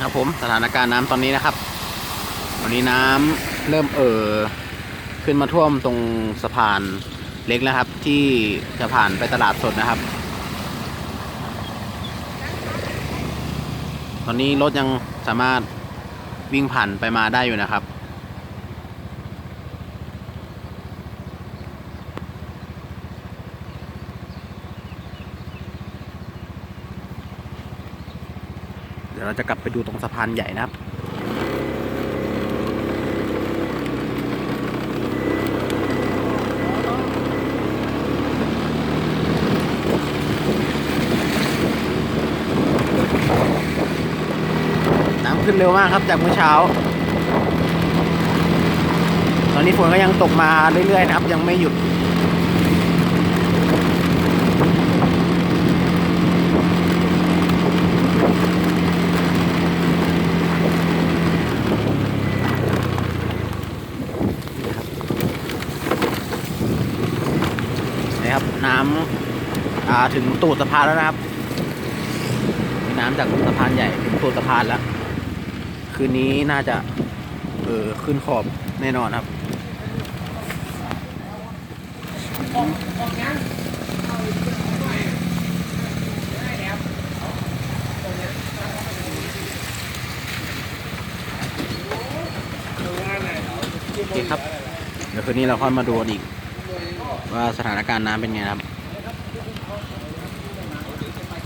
ครับผมสถานการณ์น้ำตอนนี้นะครับวันนี้น้ำเริ่มเอ่อขึ้นมาท่วมตรงสะพานเล็กนะครับ ที่จะผ่านไปตลาดสดนะครับ ตอนนี้รถยังสามารถวิ่งผ่านไปมาได้อยู่นะครับ เดี๋ยวเราจะกลับไปดูตรงสะพานใหญ่นะครับน้ำขึ้นเร็วมากครับจากเมื่อเช้า ตอนนี้ฝนก็ยังตกมาเรื่อยๆนะครับ ยังไม่หยุด นะครับ น้ำถึงตูดสะพานแล้วนะครับน้ำจากสะพานใหญ่ถึงตูดสะพานแล้ว คืนนี้น่าจะ เออขึ้นขอบแน่นอนครับโอเคครับ เดี๋ยวคืนนี้เราค่อยมาดูอีก ว่าสถานการณ์น้ำเป็นไงครับ